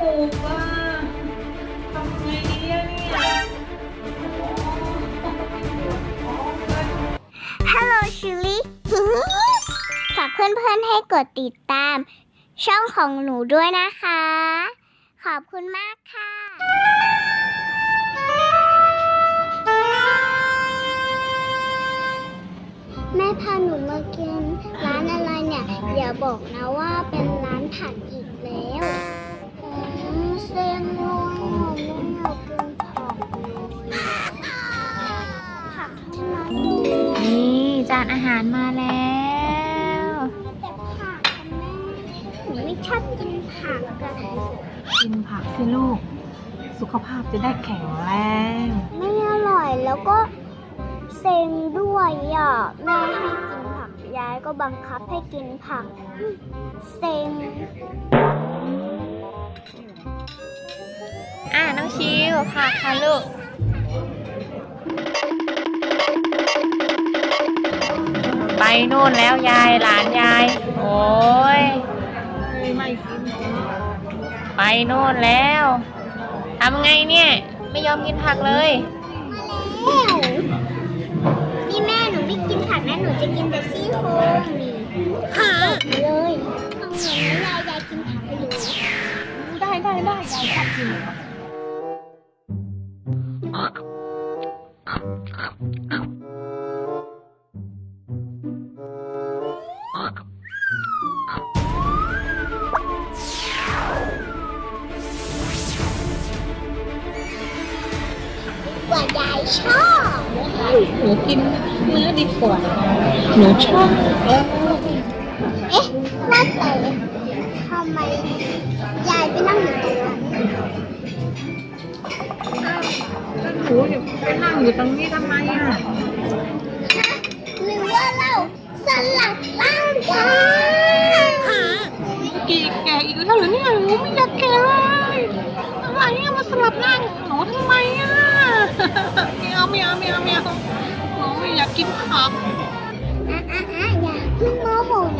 ถูกอะทำไงดีอะเนี่ยฮัลโหลชิลี่ฝากเพื่อนๆให้กดติดตาม ช่องของหนูด้วยนะคะ ขอบคุณมากค่ะแม่พาหนูมากินร้านอะไรเนี่ยอย่าบอกนะว่าเป็นร้านผักอีกแล้ว นผักเลยผักทั้งนั้นเลยนี่จานอาหารมาแล้วแต่ผักอะแม่หนูไม่ชอบกินผักอะกินผักสิลูก สุขภาพจะได้แข็งแรงไม่อร่อยแล้วก็เซ็งด้วยอะแม่ให้กินผักยายก็บังคับให้กินผักเซ็ง อ่าน้องชิวผักค่ะลูกไปนู่นแล้วยายหลานยาย โอ้ยไม่กินไปนู่นแล้วทำไงเนี่ย ไม่ยอมกินผักเลย ได้ได้ยายชอบกินว่ายายชอบหนูกินเนื้อดีกว่าหนูชอบเอ๊ะว่าแต่ อยู่ตรงนี้ทำไมอะหรือว่าเราสลับร่างกายกี่แก่อีกแล้วเหรือเนี่ยหนูไม่อยากแก่เลยอะไรเนี่ยมาสลับร่างหนูทำไมอะไม่เอาไม่เอาไม่เอาไม่เอาหนูไม่อยากกินผักอะอะอะอย่าเพิ่งโมโหนะ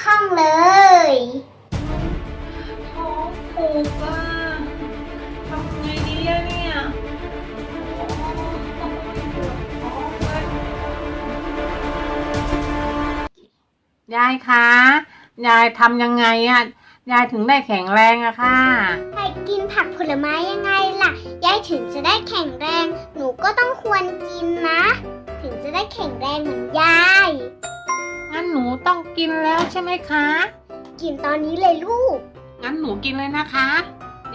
สบายคล่องเลยท้องผูกอะทำไงดีอะเนี่ยโอ้ปวดท้องเลยยายคะยายทำยังไงอะยายถึงได้แข็งแรงอะค่ะใครกินผักผลไม้ยังไงล่ะ ยายถึงจะได้แข็งแรง หนูก็ต้องควรกินนะ ถึงจะได้แข็งแรงเหมือนยาย งั้นหนูต้องกินแล้วใช่ไหมคะ กินตอนนี้เลยลูก งั้นหนูกินเลยนะคะ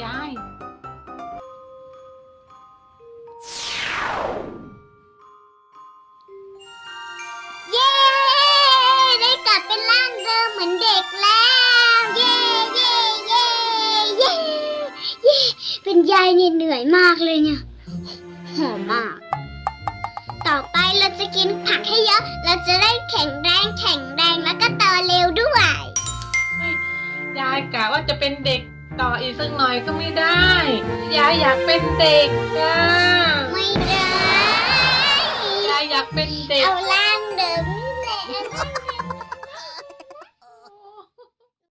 ยาย เย้ ได้กลับเป็นร่างเดิมเหมือนเด็กแล้ว เย้เย้เย้เย้เย้เป็นยายเนี่ยเหนื่อยมากเลยเนี่ยหอมมาก ต่อไปเราจะกินผักให้เยอะ เราจะได้แข็งแรงแข็งแรงแล้วก็โตเร็วด้วย ยายกะว่าจะเป็นเด็กต่ออีกสักหน่อยก็ไม่ได้ ยายอยากเป็นเด็กอะไม่ได้ ยายอยากเป็นเด็ก เอาร่างเดิม